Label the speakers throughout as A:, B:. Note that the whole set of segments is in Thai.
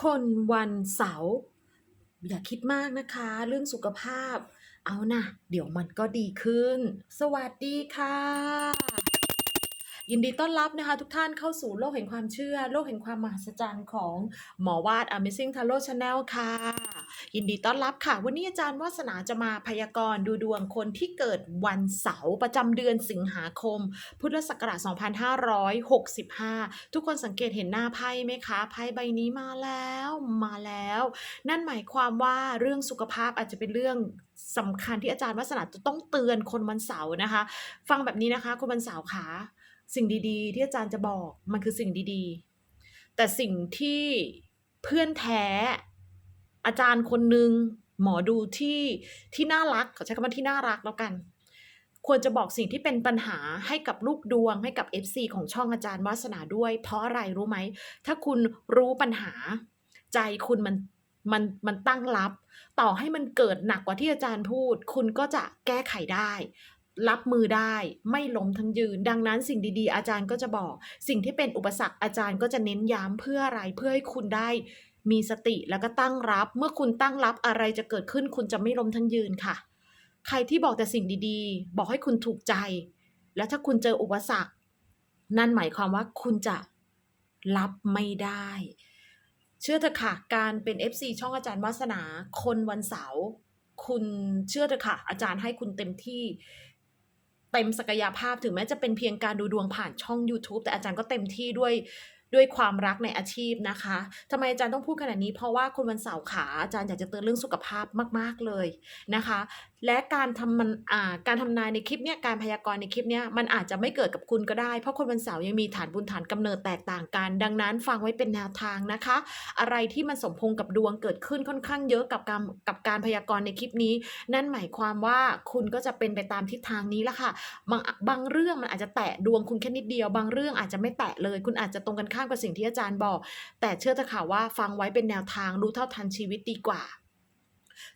A: คนวันเสาร์อย่าคิดมากนะคะ เรื่องสุขภาพ เอานะเดี๋ยวมันก็ดีขึ้น สวัสดีค่ะ ยินดีต้อนรับนะคะทุกท่านเข้าสู่โลกแห่งความเชื่อ โลกแห่งความมหัศจรรย์ของหมอวาด Amazing Tarot Channel ค่ะ ยินดีต้อนรับค่ะ วันนี้อาจารย์วาสนาจะมาพยากรณ์ดูดวงคนที่เกิดวันเสาร์ประจำเดือนสิงหาคม พุทธศักราช 2565 ทุกคนสังเกตเห็นหน้าไพ่ไหมคะ ไพ่ใบนี้มาแล้วมาแล้ว นั่นหมายความว่าเรื่องสุขภาพอาจจะเป็นเรื่องสำคัญที่อาจารย์วัสนาจะต้องเตือนคนวันเสาร์นะคะ ฟังแบบนี้นะคะ คนวันเสาร์ขา สิ่งดีๆ ที่อาจารย์จะบอกมันคือสิ่งดีๆ แต่สิ่งที่เพื่อนแท้ อาจารย์คนหนึ่งหมอดูที่ที่น่ารักขอใช้คำว่าที่น่ารักแล้วกัน ควรจะบอกสิ่งที่เป็นปัญหาให้กับลูกดวงให้กับ FC ของช่องอาจารย์วาสนาด้วย เพราะอะไรรู้ไหม ถ้าคุณรู้ปัญหา ใจคุณมันมันมันตั้งรับ ต่อให้มันเกิดหนักกว่าที่อาจารย์พูด คุณก็จะแก้ไขได้ รับมือได้ไม่ล้มทั้งยืน ดังนั้นสิ่งดีๆ อาจารย์ก็จะบอก สิ่งที่เป็นอุปสรรคอาจารย์ก็จะเน้นย้ำเพื่ออะไรเพื่อให้คุณได้ มีสติแล้วก็ตั้งรับ เมื่อคุณตั้งรับอะไรจะเกิดขึ้น คุณจะไม่ล้มทั้งยืนค่ะ ใครที่บอกแต่สิ่งดีๆ บอกให้คุณถูกใจ แล้วถ้าคุณเจออุปสรรค นั่นหมายความว่าคุณจะรับไม่ได้ เชื่อเถอะค่ะ การเป็น FC ช่องอาจารย์วาสนาคนวันเสาร์คุณเชื่อเถอะค่ะ อาจารย์ให้คุณเต็มที่ เต็มศักยภาพถึงแม้จะเป็นเพียงการดูดวงผ่านช่อง YouTube แต่อาจารย์ก็เต็มที่ด้วย ด้วยความรักในอาชีพนะคะทำไมอาจารย์ต้องพูดขนาดนี้ เพราะว่าคนวันเสาร์ขาอาจารย์อยากจะเตือนเรื่องสุขภาพมาก ๆเลยนะคะ และการทำมันการทำนายในคลิปเนี้ยการพยากรณ์ในคลิปเนี้ยมันอาจจะไม่เกิดกับคุณก็ได้ เพราะคนวันเสาร์ยังมีฐานบุญฐานกำเนิดแตกต่างกัน ดังนั้นฟังไว้เป็นแนวทางนะคะ อะไรที่มันสมพงกับดวงเกิดขึ้นค่อนข้างเยอะกับการกับการพยากรณ์ในคลิปนี้ นั่นหมายความว่าคุณก็จะเป็นไปตามทิศทางนี้ละค่ะบางบางเรื่องมันอาจจะแตะดวงคุณแค่นิดเดียว บางเรื่องอาจจะไม่แตะเลย คุณอาจจะตรงกันข้ามกับสิ่งที่อาจารย์บอก แต่เชื่อเถอะค่ะว่าฟังไว้เป็นแนวทางรู้เท่าทันชีวิตดีกว่า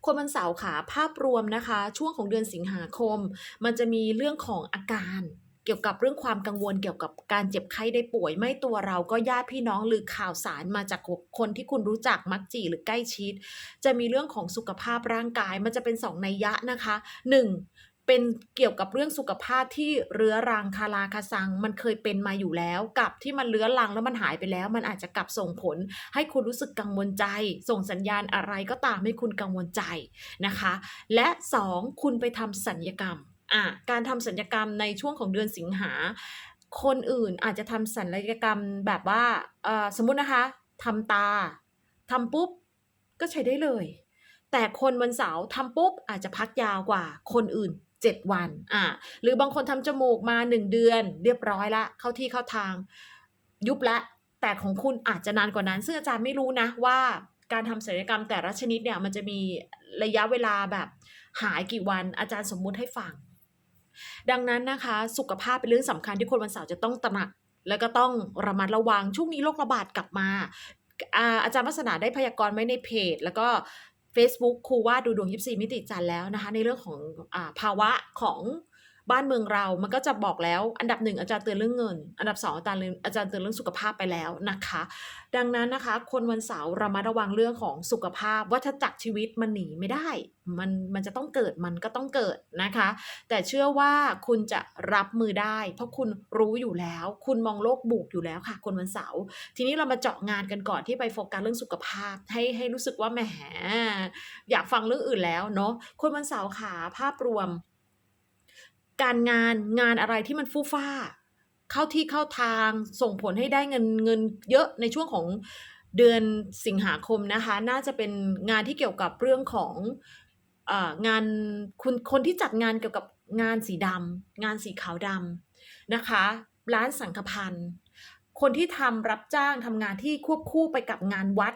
A: คนวันเสาร์ขาภาพรวมนะคะ ช่วงของเดือนสิงหาคม มันจะมีเรื่องของอาการเกี่ยวกับเรื่องความกังวลเกี่ยวกับการเจ็บไข้ได้ป่วย ไม่ตัวเราก็ญาติพี่น้องหรือข่าวสารมาจากคนที่คุณรู้จักมักจีหรือใกล้ชิด จะมีเรื่องของสุขภาพร่างกายมันจะเป็นสองนัยยะนะคะหนึ่ง เป็นเกี่ยวกับเรื่องสุขภาพที่เรื้อรังคาราคาซัง มันเคยเป็นมาอยู่แล้ว กับที่มันเรื้อรังแล้วมันหายไปแล้ว มันอาจจะกลับส่งผล ให้คุณรู้สึกกังวลใจ ส่งสัญญาณอะไรก็ตามให้คุณกังวลใจนะคะ และสองคุณไปทำสัญญกรรมอะการทำสัญญกรรมในช่วงของเดือนสิงหา คนอื่นอาจจะทำสัญญกรรมแบบว่าสมมุตินะคะทำตาทำปุ๊บก็ใช้ได้เลย แต่คนวันเสาร์ทำปุ๊บอาจจะพักยาวกว่าคนอื่น7 วันอะหรือบางคนทำจมูกมา 1 เดือน เรียบร้อยละ เข้าที่เข้าทาง ยุบละ แต่ของคุณอาจจะนานกว่านั้น ซึ่งอาจารย์ไม่รู้นะว่าการทำศัลยกรรมแต่ละชนิดเนี่ยมันจะมีระยะเวลาแบบหายกี่วันอาจารย์สมมุติให้ฟัง ดังนั้นนะคะ สุขภาพเป็นเรื่องสำคัญที่คนวันเสาร์จะต้องตระหนัก แล้วก็ต้องระมัดระวังช่วงนี้โรคระบาดกลับมาอ่าอาจารย์วัฒนาได้พยากรณ์ไว้ในเพจ แล้วก็ Facebook ครูว่าดูดวง 24 มิติจันแล้วนะคะ ในเรื่องของอาภาวะของ บ้านเมืองเรามันก็จะบอกแล้ว อันดับหนึ่งอาจารย์เตือนเรื่องเงิน อันดับสองอาจารย์เตือนอาจารย์เตือนเรื่องสุขภาพไปแล้วนะคะ ดังนั้นนะคะ คนวันเสาร์ระมัดระวังเรื่องของสุขภาพวัฏจักรชีวิตมันหนีไม่ได้ มันมันจะต้องเกิดมันก็ต้องเกิดนะคะ แต่เชื่อว่าคุณจะรับมือได้ เพราะคุณรู้อยู่แล้ว คุณมองโลกบวกอยู่แล้วค่ะ คนวันเสาร์ทีนี้เรามาเจาะงานกันก่อนที่ไปโฟกัสเรื่องสุขภาพ ให้ให้รู้สึกว่าแหมอยากฟังเรื่องอื่นแล้วเนาะคนวันเสาร์ขาภาพรวม การงานงานอะไรที่มันฟู่ฟ้า เข้าที่เข้าทางส่งผลให้ได้เงินเงินเยอะในช่วงของเดือนสิงหาคมนะคะ น่าจะเป็นงานที่เกี่ยวกับเรื่องของอ่องานคุณคนที่จัดงานเกี่ยวกับงานสีดำงานสีขาวดำนะคะ ร้านสังฆพันธ์คนที่ทำรับจ้างทำงานที่ควบคู่ไปกับงานวัด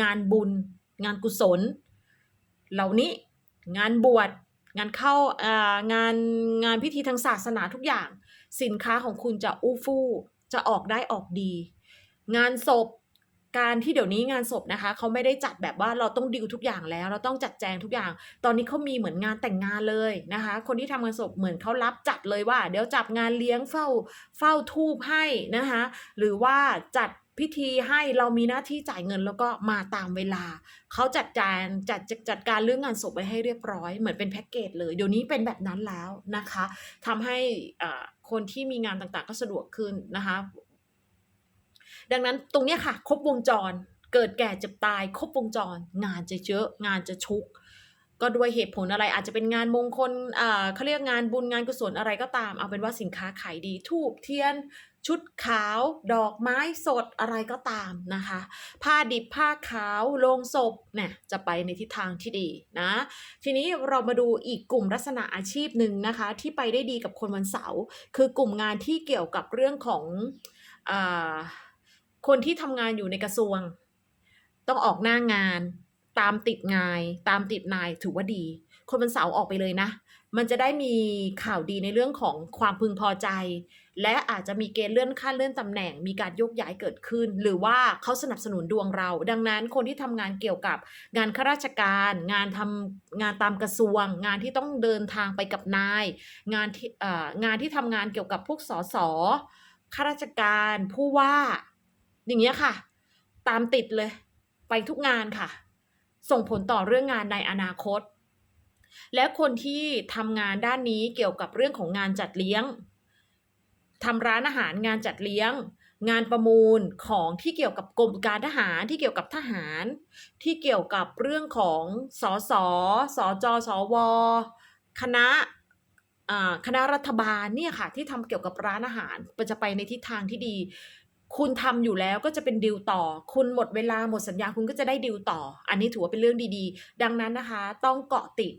A: งานบุญ งานกุศล เหล่านี้งานบวช งานเข้าอ่างานงานพิธีทางศาสนาทุกอย่าง สินค้าของคุณจะอู้ฟู่จะออกได้ออกดี งานศพการที่เดี๋ยวนี้งานศพนะคะเขาไม่ได้จัดแบบว่าเราต้องดิวทุกอย่างแล้ว เราต้องจัดแจงทุกอย่าง ตอนนี้เขามีเหมือนงานแต่งงานเลยนะคะ คนที่ทำงานศพเหมือนเขารับจัดเลยว่า เดี๋ยวจับงานเลี้ยงเฝ้าเฝ้าทูบให้นะคะ หรือว่าจัด พิธีให้เรามีหน้าที่จ่ายเงินแล้วก็มาตามเวลา เขาจัดการจัดจัดจัดการเรื่องงานศพไว้ให้เรียบร้อยเหมือนเป็นแพ็กเกจเลยเดี๋ยวนี้เป็นแบบนั้นแล้วนะคะทำให้คนที่มีงานต่างๆ ก็สะดวกขึ้นนะคะ ดังนั้นตรงนี้ค่ะ ครบวงจรเกิดแก่เจ็บตาย ครบวงจรงานจะเยอะงานจะชุก ก็ด้วยเหตุผลอะไรอาจจะเป็นงานมงคลอ่าเขาเรียกงานบุญงานกุศลอะไรก็ตาม เอาเป็นว่าสินค้าขายดีทูบเทียน ชุดขาว ดอกไม้สดอะไรก็ตามนะคะ ผ้าดิบผ้าขาวโลงศพเนี่ยจะไปในทิศทางที่ดีนะทีนี้เรามาดูอีกกลุ่มลักษณะอาชีพหนึ่งนะคะ ที่ไปได้ดีกับคนวันเสาร์คือกลุ่มงานที่เกี่ยวกับเรื่องของอคนที่ทำงานอยู่ในกระทรวง ต้องออกหน้างาน ตามติดงานตามติดนายถือว่าดี คนวันเสาร์ออกไปเลยนะ มันจะได้มีข่าวดีในเรื่องของความพึงพอใจ และอาจจะมีเกณฑ์เลื่อนขั้นเลื่อนตำแหน่ง มีการยกย้ายเกิดขึ้น หรือว่าเขาสนับสนุนดวงเรา ดังนั้นคนที่ทำงานเกี่ยวกับงานข้าราชการ งานทำงานตามกระทรวง งานที่ต้องเดินทางไปกับนาย งานที่งานที่ทำงานเกี่ยวกับพวกสสข้าราชการผู้ว่า อย่างเงี้ยค่ะ ตามติดเลย ไปทุกงานค่ะ ส่งผลต่อเรื่องงานในอนาคต และคนที่ทำงานด้านนี้เกี่ยวกับเรื่องของงานจัดเลี้ยงทำร้านอาหารงานจัดเลี้ยง งานประมูลของที่เกี่ยวกับกรมการทหารที่เกี่ยวกับทหาร ที่เกี่ยวกับเรื่องของสสสจสว คณะคณะรัฐบาลเนี่ยค่ะที่ทำเกี่ยวกับร้านอาหารมันจะไปในทิศทางที่ดี คุณทำอยู่แล้วก็จะเป็นดีลต่อ คุณหมดเวลาหมดสัญญาคุณก็จะได้ดีลต่อ อันนี้ถือว่าเป็นเรื่องดีๆ ดังนั้นนะคะ ต้องเกาะติด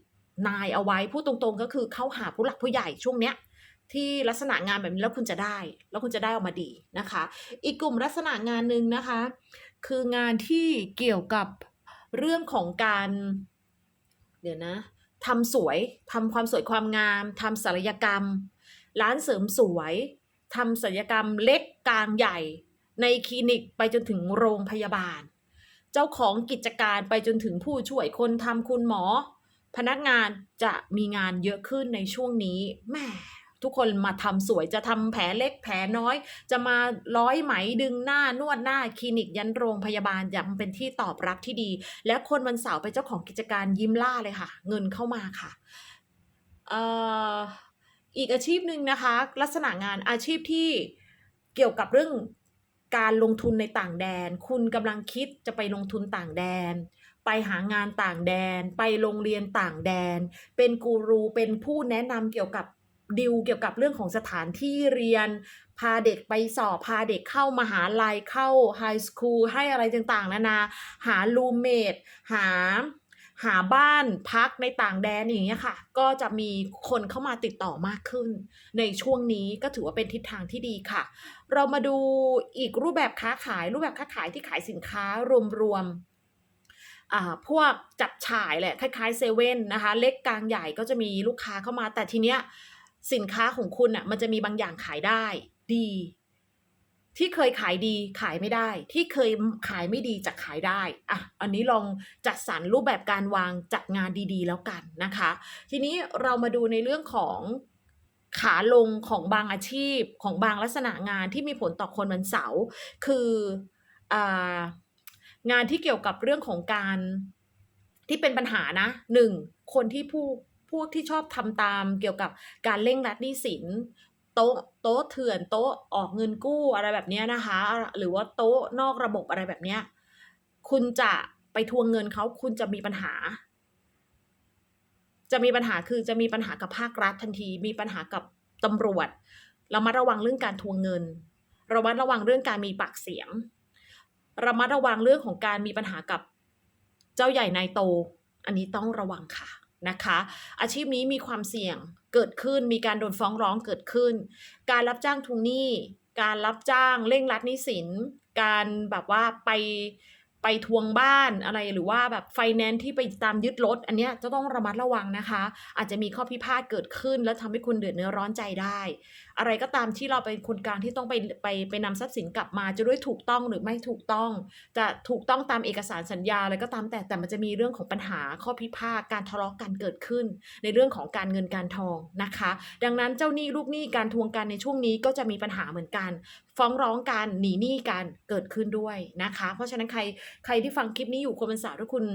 A: นายเอาไว้พูดตรงๆ ก็คือเข้าหาผู้หลักผู้ใหญ่ช่วงเนี้ยที่ลักษณะงานแบบนี้แล้วคุณจะได้ แล้วคุณจะได้ออกมาดีนะคะ อีกกลุ่มลักษณะงานหนึ่งนะคะ คืองานที่เกี่ยวกับเรื่องของการ เดี๋ยวนะทำสวยทำความสวยความงามทำศัลยกรรม ร้านเสริมสวย ทำศัลยกรรมเล็กกลางใหญ่ ในคลินิกไปจนถึงโรงพยาบาล เจ้าของกิจการไปจนถึงผู้ช่วยคนทำคุณหมอ พนักงานจะมีงานเยอะขึ้นในช่วงนี้แหม่ทุกคนมาทำสวยจะทำแผลเล็กแผลน้อย จะมาร้อยไหมดึงหน้านวดหน้าคลินิกยันโรงพยาบาลยังเป็นที่ตอบรับที่ดี และคนวันเสาร์เป็นเจ้าของกิจการยิ้มล่าเลยค่ะ เงินเข้ามาค่ะ เอ่อ อีกอาชีพหนึ่งนะคะ ลักษณะงานอาชีพที่เกี่ยวกับเรื่องการลงทุนในต่างแดน คุณกำลังคิดจะไปลงทุนต่างแดน ไปหางานต่างแดน ไปโรงเรียนต่างแดน เป็นกูรูเป็นผู้แนะนำเกี่ยวกับดิวเกี่ยวกับเรื่องของสถานที่เรียน พาเด็กไปสอบ พาเด็กเข้ามหาลัยเข้าไฮสคูลให้อะไรต่างๆ นานา หารูเมทหา หาบ้านพักในต่างแดนอย่างเงี้ยค่ะ ก็จะมีคนเข้ามาติดต่อมากขึ้น ในช่วงนี้ก็ถือว่าเป็นทิศทางที่ดีค่ะ เรามาดูอีกรูปแบบค้าขาย รูปแบบค้าขายที่ขายสินค้ารวมๆอ่าพวกจับฉ่ายแหละคล้ายๆเซเว่นนะคะ เล็กกลางใหญ่ก็จะมีลูกค้าเข้ามา แต่ทีเนี้ยสินค้าของคุณอะมันจะมีบางอย่างขายได้ดี ที่เคยขายดีขายไม่ได้ ที่เคยขายไม่ดีจะขายได้อะอันนี้ลองจัดสรรรูปแบบการวางจัดงานดีๆ แล้วกันนะคะ ทีนี้เรามาดูในเรื่องของขาลงของบางอาชีพของบางลักษณะงานที่มีผลต่อคนวันเสาร์คืออ่างานที่เกี่ยวกับเรื่องของการที่เป็นปัญหานะหนึ่งคนที่ผู้พวกที่ชอบทำตามเกี่ยวกับการเร่งรัดหนี้สิน โต๊ะโต๊ะเถื่อนโต๊ะออกเงินกู้อะไรแบบนี้นะคะ หรือว่าโต๊ะนอกระบบอะไรแบบเนี้ยคุณจะไปทวงเงินเขาคุณจะมีปัญหา จะมีปัญหาคือจะมีปัญหากับภาครัฐทันที มีปัญหากับตำรวจเรามาระวังเรื่องการทวงเงินระมัดระวังเรื่องการมีปากเสียงระมัดระวังเรื่องของการมีปัญหากับเจ้าใหญ่นายโต อันนี้ต้องระวังค่ะ นะคะ อาชีพนี้มีความเสี่ยงเกิดขึ้นมีการโดนฟ้องร้องเกิดขึ้น การรับจ้างทวงหนี้ การรับจ้างเร่งรัดนิสิน การแบบว่าไปไปทวงบ้านอะไรหรือว่าแบบไฟแนนซ์ที่ไปตามยึดรถ อันเนี้ยจะต้องระมัดระวังนะคะ อาจจะมีข้อพิพาทเกิดขึ้น แล้วทำให้คุณเดือดเนื้อร้อนใจได้ อะไรก็ตามที่เราเป็นคนกลางที่ต้องไปไปไปนำทรัพย์สินกลับมาจะด้วยถูกต้องหรือไม่ถูกต้อง จะถูกต้องตามเอกสารสัญญาอะไรก็ตามแต่แต่มันจะมีเรื่องของปัญหาข้อพิพาทการทะเลาะกันเกิดขึ้น ในเรื่องของการเงินการทองนะคะ ดังนั้นเจ้าหนี้ลูกหนี้การทวงกันในช่วงนี้ก็จะมีปัญหาเหมือนกัน ฟ้องร้องกันหนีหนี้กันเกิดขึ้นด้วยนะคะ เพราะฉะนั้นใครใครที่ฟังคลิปนี้อยู่คนเป็นสาวถ้าคุณ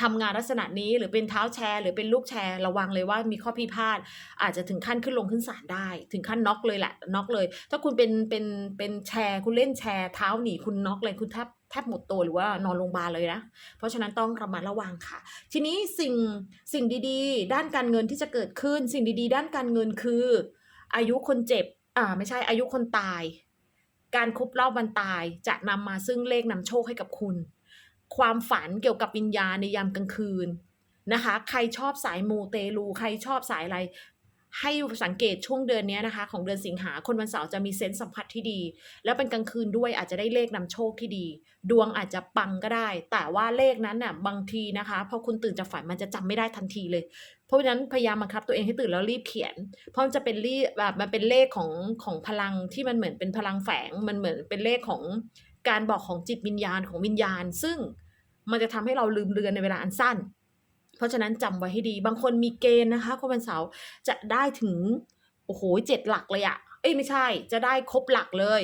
A: ทำงานลักษณะนี้หรือเป็นเท้าแชร์ หรือเป็นลูกแชร์ระวังเลยว่ามีข้อพิพาทอาจจะถึงขั้นขึ้นลงขึ้นศาลได้ ถึงขั้นน็อกเลยแหละน็อกเลย ถ้าคุณเป็นเป็นเป็นแชร์ คุณเล่นแชร์เท้าหนีคุณน็อกเลยคุณแทบแทบหมดตัวหรือว่านอนโรงพยาบาลเลยนะ เพราะฉะนั้นต้องระมัดระวังค่ะ ทีนี้สิ่งสิ่งดีๆ ด้านการเงินที่จะเกิดขึ้น สิ่งดีๆ ด้านการเงินคือ อายุคนเจ็บ อ่าไม่ใช่อายุคนตาย การครบรอบวันตายจะนำมาซึ่งเลขนำโชคให้กับคุณ ความฝันเกี่ยวกับวิญญาณในยามกลางคืนนะคะ ใครชอบสายมูเตลู ใครชอบสายอะไร ให้สังเกตช่วงเดือนนี้นะคะ ของเดือนสิงหาคนวันเสาร์จะมีเซนส์สัมผัสที่ดี แล้วเป็นกลางคืนด้วยอาจจะได้เลขนำโชคที่ดี ดวงอาจจะปังก็ได้ แต่ว่าเลขนั้นน่ะบางทีนะคะพอคุณตื่นจากฝันมันจะจำไม่ได้ทันทีเลย เพราะฉะนั้นพยายามบังคับตัวเองให้ตื่นแล้วรีบเขียน เพราะมันจะเป็นรีแบบมันเป็นเลขของของพลังที่มันเหมือนเป็นพลังแฝงมันเหมือนเป็นเลขของการบอกของจิตวิญญาณของวิญญาณ ซึ่ง มันจะทำให้เราลืมเลือนในเวลาอันสั้น เพราะฉะนั้นจำไว้ให้ดี บางคนมีเกณฑ์นะคะคนวันเสาร์จะได้ถึงโอ้โหเจ็ดหลักเลยอะเอ้ยไม่ใช่ จะได้ครบหลักเลย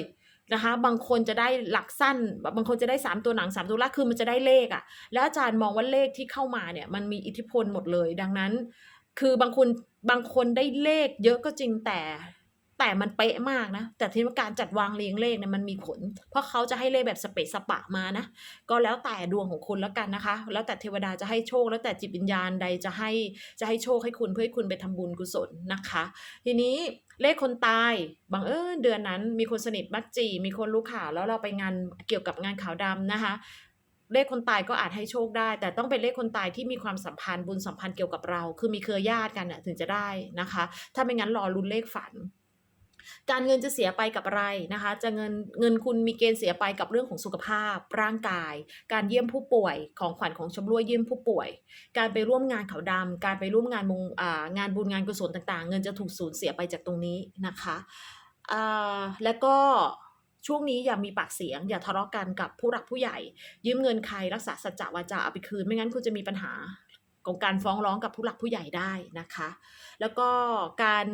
A: นะคะ บางคนจะได้หลักสั้น บางคนจะได้สามตัวหนังสามตัวล่างคือมันจะได้เลขอะแล้วอาจารย์มองว่าเลขที่เข้ามาเนี่ยมันมีอิทธิพลหมดเลย ดังนั้น คือบางคนบางคนได้เลขเยอะก็จริงแต่ แต่มันเป๊ะมากนะ แต่ทีนี้การจัดวางเรียงเลขเนี่ยมันมีผล เพราะเขาจะให้เลขแบบสเปซสปะมานะ ก็แล้วแต่ดวงของคุณแล้วกันนะคะ แล้วแต่เทวดาจะให้โชค แล้วแต่จิตวิญญาณใดจะให้จะให้โชคให้คุณเพื่อให้คุณไปทำบุญกุศลนะคะ ทีนี้เลขคนตายบังเอิญเดือนนั้นมีคนสนิทมักจีมีคนรู้ข่าวแล้วเราไปงานเกี่ยวกับงานขาวดำนะคะเลขคนตายก็อาจให้โชคได้ แต่ต้องเป็นเลขคนตายที่มีความสัมพันธ์บุญสัมพันธ์เกี่ยวกับเรา คือมีเครือญาติกันน่ะถึงจะได้นะคะ ถ้าไม่งั้นรอรุนเลขฝัน การเงินจะเสียไปกับอะไรนะคะ จะเงินเงินคุณมีเกณฑ์เสียไปกับเรื่องของสุขภาพ ร่างกาย การเยี่ยมผู้ป่วยของขวัญของชำร่วยเยี่ยมผู้ป่วย การไปร่วมงานเขาวดำการไปร่วมงานมงอ่างานบุญงานกุศลต่างๆ เงินจะถูกสูญเสียไปจากตรงนี้นะคะอ่าแล้วก็ช่วงนี้อย่ามีปากเสียง อย่าทะเลาะกันกับผู้หลักผู้ใหญ่ ยืมเงินใครรักษาสัจจะวาจาเอาไปคืนไม่งั้นคุณจะมีปัญหา ของการฟ้องร้องกับผู้หลักผู้ใหญ่ได้นะคะ แล้วก็การ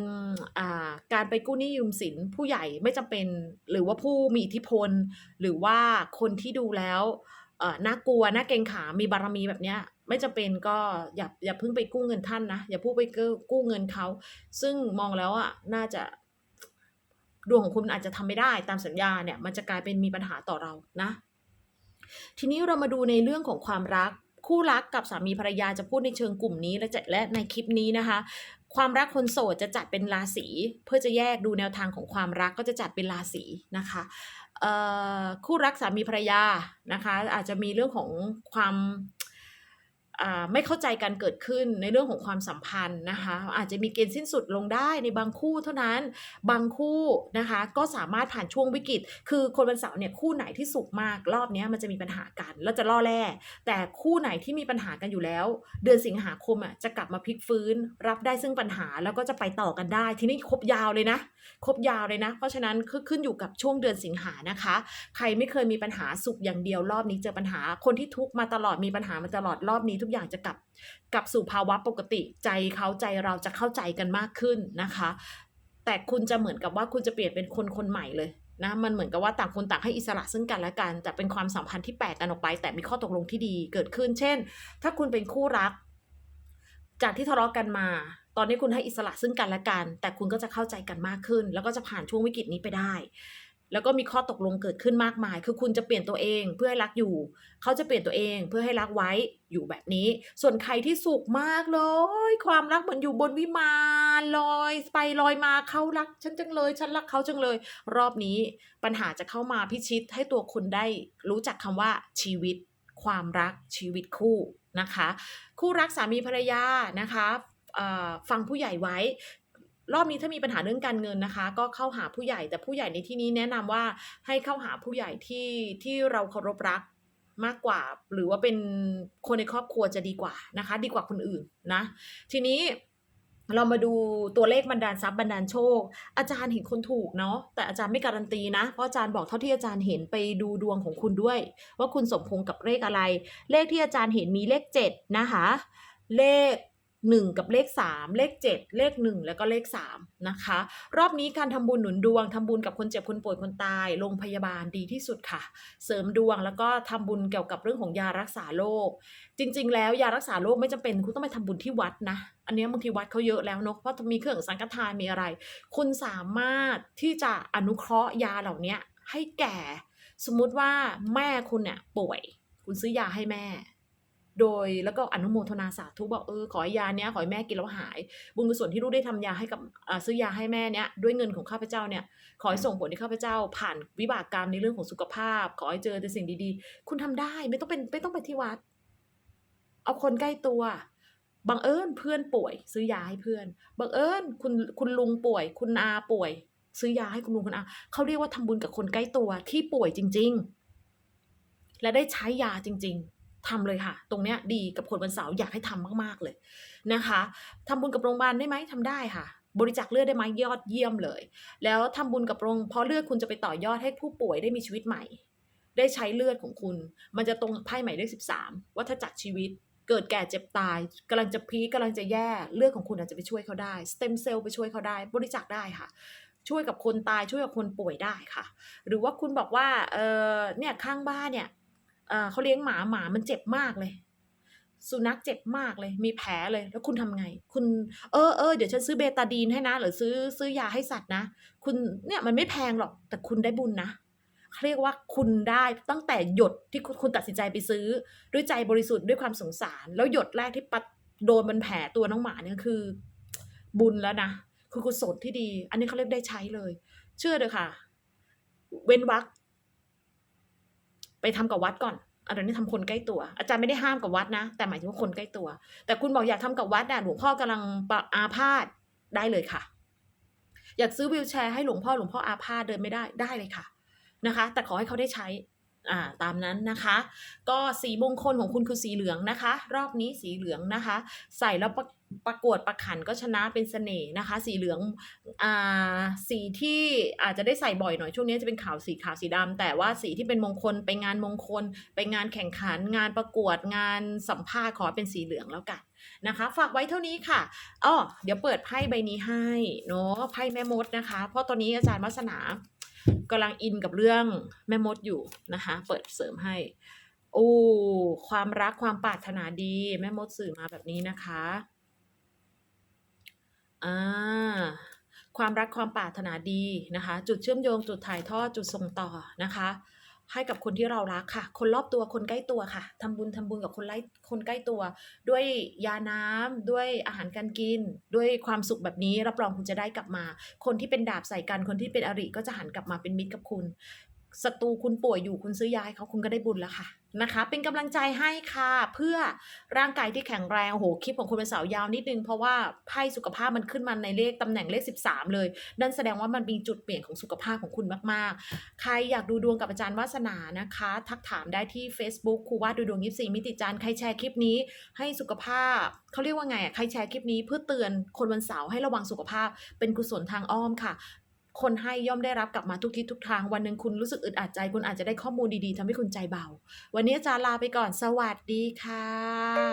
A: อ่าการไปกู้หนี้ยืมสินผู้ใหญ่ไม่จำเป็น หรือว่าผู้มีอิทธิพล หรือว่าคนที่ดูแล้วเอ่อน่ากลัวน่าเกรงขามีบารมีแบบเนี้ยไม่จำเป็นก็อย่าอย่าเพิ่งไปกู้เงินท่านนะอย่าพิ่งไปกู้เงินเขาซึ่งมองแล้วอะน่าจะดวงของคุณอาจจะทำไม่ได้ตามสัญญาเนี่ยมันจะกลายเป็นมีปัญหาต่อเรานะ ทีนี้เรามาดูในเรื่องของความรัก คู่รักกับสามีภรรยาจะพูดในเชิงกลุ่มนี้และจะและในคลิปนี้นะคะ ความรักคนโสดจะจัดเป็นราศีเพื่อจะแยกดูแนวทางของความรักก็จะจัดเป็นราศีนะคะคู่รักสามีภรรยานะคะ อาจจะมีเรื่องของความ ไม่เข้าใจกันเกิดขึ้นในเรื่องของความสัมพันธ์นะคะ อาจจะมีเกณฑ์สิ้นสุดลงได้ในบางคู่เท่านั้นบางคู่นะคะ ก็สามารถผ่านช่วงวิกฤต คือคนวันเสาร์เนี่ยคู่ไหนที่สุขมากรอบนี้มันจะมีปัญหากัน แล้วจะล่อแร่แต่คู่ไหนที่มีปัญหากันอยู่แล้ว เดือนสิงหาคมอะจะกลับมาพลิกฟื้น รับได้ซึ่งปัญหาแล้วก็จะไปต่อกันได้ ทีนี้ครบยาวเลยนะครบยาวเลยนะ เพราะฉะนั้นคือขึ้นอยู่กับช่วงเดือนสิงหานะคะ ใครไม่เคยมีปัญหาสุขอย่างเดียวรอบนี้เจอปัญหาคนที่ทุกมาตลอดมีปัญหามาตลอดรอบนี้ทุกอย่างจะกลับกลับสู่ภาวะปกติใจเขาใจเราจะเข้าใจกันมากขึ้นนะคะ แต่คุณจะเหมือนกับว่าคุณจะเปลี่ยนเป็นคนคนใหม่เลยนะมันเหมือนกับว่าต่างคนต่างให้อิสระซึ่งกันและกัน แต่เป็นความสัมพันธ์ที่แปลกกันออกไป แต่มีข้อตกลงที่ดีเกิดขึ้น เช่น ถ้าคุณเป็นคู่รัก จากที่ทะเลาะกันมา ตอนนี้คุณให้อิสระซึ่งกันและกัน แต่คุณก็จะเข้าใจกันมากขึ้น แล้วก็จะผ่านช่วงวิกฤตนี้ไปได้ แล้วก็มีข้อตกลงเกิดขึ้นมากมาย คือคุณจะเปลี่ยนตัวเองเพื่อให้รักอยู่ เขาจะเปลี่ยนตัวเองเพื่อให้รักไว้อยู่แบบนี้ ส่วนใครที่สุขมากเลย ความรักเหมือนอยู่บนวิมานลอยไปลอยมาเขารักฉันจังเลย ฉันรักเขาจังเลย รอบนี้ปัญหาจะเข้ามาพิชิตให้ตัวคุณได้รู้จักคำว่าชีวิต ความรักชีวิตคู่นะคะ คู่รักสามีภรรยานะคะฟังผู้ใหญ่ไว้ รอบนี้ถ้ามีปัญหาเรื่องการเงินนะคะ ก็เข้าหาผู้ใหญ่แต่ผู้ใหญ่ในที่นี้แนะนำว่าให้เข้าหาผู้ใหญ่ที่ที่เราเคารพรักมากกว่า หรือว่าเป็นคนในครอบครัวจะดีกว่านะคะ ดีกว่าคนอื่นนะ ทีนี้เรามาดูตัวเลขบันดาลทรัพย์บันดาลโชค อาจารย์เห็นคนถูกเนาะแต่อาจารย์ไม่การันตีนะ เพราะอาจารย์บอกเท่าที่อาจารย์เห็นไปดูดวงของคุณด้วย ว่าคุณสมพงกับเลขอะไร เลขที่อาจารย์เห็นมีเลขเจ็ดนะคะ เลข 1 กับเลข 3 เลข 7 เลข 1 แล้วก็เลข3นะคะรอบนี้การทำบุญหนุนดวงทำบุญกับคนเจ็บคนป่วยคนตายโรงพยาบาลดีที่สุดค่ะ เสริมดวงแล้วก็ทำบุญเกี่ยวกับเรื่องของยารักษาโรคจริง ๆ แล้วยารักษาโรคไม่จำเป็นคุณต้องไปทำบุญที่วัดนะอันเนี้ยบางทีวัดเขาเยอะแล้วเนอะเพราะมีเครื่องสังฆทานมีอะไร คุณสามารถที่จะอนุเคราะห์ยาเหล่านี้ให้แก่ สมมุติว่าแม่คุณเนี่ยป่วย คุณซื้อยาให้แม่ โดยแล้วก็อนุโมทนาสาธุบอกเออขอให้ยาเนี้ยขอให้แม่กินแล้วหาย บุญกุศลที่ลูกได้ทำยาให้กับซื้อยาให้แม่เนี้ยด้วยเงินของข้าพเจ้าเนี่ยขอให้ส่งผลให้ข้าพเจ้า ผ่านวิบากกรรมในเรื่องของสุขภาพ ขอให้เจอแต่สิ่งดีๆ คุณทำได้ไม่ต้องเป็นไม่ต้องไปที่วัด เอาคนใกล้ตัวบังเอิญเพื่อนป่วย ซื้อยาให้เพื่อนบังเอิญคุณคุณลุงป่วย คุณอาป่วย ซื้อยาให้คุณลุงคุณอาเขาเรียกว่าทำบุญกับคนใกล้ตัวที่ป่วยจริง ๆ และได้ใช้ยาจริง ๆ ทำเลยค่ะ ตรงเนี้ยดีกับคนวันเสาร์อยากให้ทำมากๆเลยนะคะทำบุญกับโรงพยาบาลได้ไหมทำได้ค่ะบริจาคเลือดได้ไหมยอดเยี่ยมเลย แล้วทำบุญกับโรงพราะเลือดคุณจะไปต่อยอดให้ผู้ป่วยได้มีชีวิตใหม่ ได้ใช้เลือดของคุณ มันจะตรงไพ่ใหม่เลขสิบสามวัฏจักรชีวิต เกิดแก่เจ็บตายกำลังจะพีกำลังจะแย่เลือดของคุณอาจจะไปช่วยเขาได้สเต็มเซลล์ไปช่วยเขาได้ บริจาคได้ค่ะ ช่วยกับคนตายช่วยกับคนป่วยได้ค่ะ หรือว่าคุณบอกว่าเออเนี่ยข้างบ้านเนี่ย เอ่อเขาเลี้ยงหมาหมามันเจ็บมากเลย สุนัขเจ็บมากเลย มีแผลเลย แล้วคุณทำไง คุณ เออเออเดี๋ยวฉันซื้อเบตาดีนให้นะ หรือซื้อซื้อยาให้สัตว์นะ คุณเนี่ยมันไม่แพงหรอก แต่คุณได้บุญนะเขาเรียกว่าคุณได้ตั้งแต่หยดที่คุณตัดสินใจไปซื้อ ด้วยใจบริสุทธิ์ด้วยความสงสาร แล้วหยดแรกที่ปัดโดนบนแผลตัวน้องหมาเนี่ยคือ บุญแล้วนะคือกุศลที่ดี อันนี้เขาเรียกได้ใช้เลย เชื่อเลยค่ะ เว้นวัก ไปทำกับวัดก่อนอันนี้ทำคนใกล้ตัว อาจารย์ไม่ได้ห้ามกับวัดนะ แต่หมายถึงว่าคนใกล้ตัว แต่คุณบอกอยากทำกับวัดน่ะหลวงพ่อกำลังปะอาพาธได้เลยค่ะ อยากซื้อวิวแชร์ให้หลวงพ่อหลวงพ่ออาพาธเดินไม่ได้ได้เลยค่ะนะคะ แต่ขอให้เขาได้ใช้อ่าตามนั้นนะคะ ก็สีมงคลของคุณคือสีเหลืองนะคะ รอบนี้สีเหลืองนะคะ ใส่แล้วประ ประกวดประขันก็ชนะเป็นเสน่ห์นะคะ สีเหลืองอ่าสีที่อาจจะได้ใส่บ่อยหน่อยช่วงนี้จะเป็นขาวสีขาวสีดำแต่ว่าสีที่เป็นมงคลไปงานมงคล ไปงานแข่งขัน งานประกวดงานสัมภาษณ์ขอเป็นสีเหลืองแล้วกันนะคะ ฝากไว้เท่านี้ค่ะอ้อเดี๋ยวเปิดไพ่ใบนี้ให้เนาะไพ่แม่มดนะคะ เพราะตอนนี้อาจารย์วัฒนากำลังอินกับเรื่องแม่มดอยู่นะคะ เปิดเสริมให้โอ้ความรักความปรารถนาดี แม่มดสื่อมาแบบนี้นะคะ อ่าความรักความปรารถนาดีนะคะ จุดเชื่อมโยง จุดถ่ายทอดจุดส่งต่อนะคะ ให้กับคนที่เรารักค่ะ คนรอบตัวคนใกล้ตัวค่ะทำบุญทำบุญกับคนไร้คนใกล้ตัว ด้วยยาน้ำด้วยอาหารการกิน ด้วยความสุขแบบนี้รับรองคุณจะได้กลับมา คนที่เป็นดาบใส่กันคนที่เป็นอริก็จะหันกลับมาเป็นมิตรกับคุณ ศัตรูคุณป่วยอยู่คุณซื้อยาให้เขาคุณก็ได้บุญแล้วค่ะนะคะ เป็นกำลังใจให้ค่ะ เพื่อร่างกายที่แข็งแรงโอ้โหคลิปของคุณเป็นสาวยาวนิดนึง เพราะว่าไพ่สุขภาพมันขึ้นมาในเลขตำแหน่งเลข 13 เลยนั่นแสดงว่ามันมีจุดเปลี่ยนของสุขภาพของคุณมากๆ ใครอยากดูดวงกับอาจารย์วาสนานะคะ ทักถามได้ที่ Facebook ครูวาดดูดวงยิปซีมิติจันทร์ใครแชร์คลิปนี้ ให้สุขภาพเขาเรียกว่าไงอะใครแชร์คลิปนี้เพื่อเตือนคนวันเสาร์ให้ระวังสุขภาพเป็นกุศลทางอ้อมค่ะ คนให้ย่อมได้รับกลับมาทุกทิศทุกทาง วันหนึ่งคุณรู้สึกอึดอัดใจ คุณอาจจะได้ข้อมูลดีๆทำให้คุณใจเบา วันนี้อาจารย์ลาไปก่อนสวัสดีค่ะ